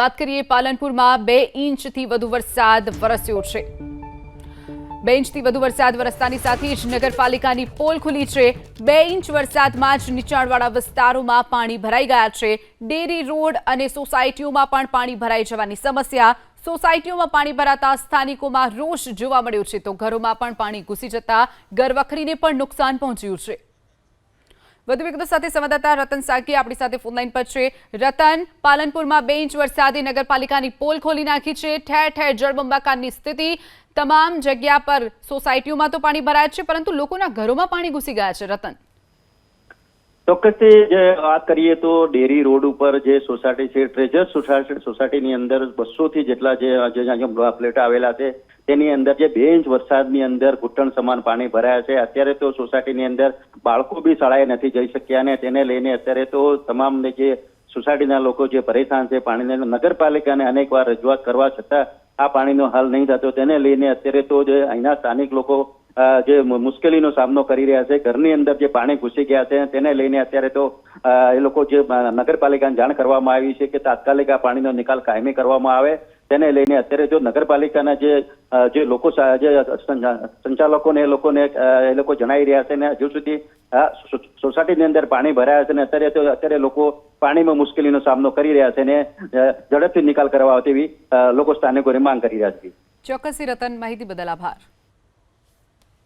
વાત કરીએ પાલનપુરમાં બે ઇંચથી વધુ વરસાદ વરસ્યો છે. બે ઇંચથી વધુ વરસાદ વરસતાની સાથે જ નગરપાલિકાની પોલ ખુલી છે. બે ઇંચ વરસાદમાં જ નીચાણવાળા વિસ્તારોમાં પાણી ભરાઈ ગયા છે. ડેરી, રોડ અને સોસાયટીઓમાં પણ પાણી ભરાઈ જવાની સમસ્યા. સોસાયટીઓમાં પાણી ભરાતા સ્થાનિકોમાં રોષ જોવા મળ્યો છે. તો ઘરોમાં પણ પાણી ઘૂસી જતા ઘરવખરીને પણ નુકસાન પહોંચ્યું છે. વધુ વિગતો સાથે સંવાદદાતા રતન સાકી આપણી સાથે ફોનલાઈન પર છે. રતન, પાલનપુરમાં બે ઇંચ વરસાદે નગરપાલિકાની પોલ ખોલી નાખી છે. ઠેર ઠેર જળબંબાકારની સ્થિતિ. તમામ જગ્યા પર સોસાયટીઓમાં તો પાણી ભરાય છે, પરંતુ લોકોના ઘરોમાં પાણી ઘૂસી ગયા છે, રતન. ચોક્કસથી જે વાત કરીએ તો ડેરી રોડ ઉપર જે સોસાયટી છે ટ્રેજર સોસાયટી સોસાયટીની અંદર બસો થી જેટલા જે અહીંયા આવેલા છે, તેની અંદર જે બે ઇંચ વરસાદની અંદર ઘૂંટણ સમાન પાણી ભરાયા છે. અત્યારે તો સોસાયટીની અંદર બાળકો બી શાળાએ નથી જઈ શક્યા અને તેને લઈને અત્યારે તો તમામ જે સોસાયટીના લોકો જે પરેશાન છે, પાણીને નગરપાલિકાને અનેકવાર રજૂઆત કરવા છતાં આ પાણીનો હાલ નહીં થતો. તેને લઈને અત્યારે તો જે અહીંના સ્થાનિક લોકો જે મુશ્કેલીનો સામનો કરી રહ્યા છે, ઘરની અંદર જે પાણી ઘૂસી ગયા છે, તેને લઈને અત્યારે તો એ લોકો જે નગરપાલિકાને જાણ કરવામાં આવી છે કે તાત્કાલિક આ પાણીનો નિકાલ કાયમી કરવામાં આવે. તેને લઈને અત્યારે જો નગરપાલિકાના જે જે લોકો જે સંચાલકોને એ લોકોને એ લોકો જણાવી રહ્યા છે ને હજુ સુધી સોસાયટીની અંદર પાણી ભરાયા છે ને અત્યારે તો, અત્યારે લોકો પાણીમાં મુશ્કેલીનો સામનો કરી રહ્યા છે ને ઝડપથી નિકાલ કરવા તેવી લોકો સ્થાનિકોની માંગ કરી રહ્યા છે. ચોક્કસથી રતન માહિતી બદલ આભાર.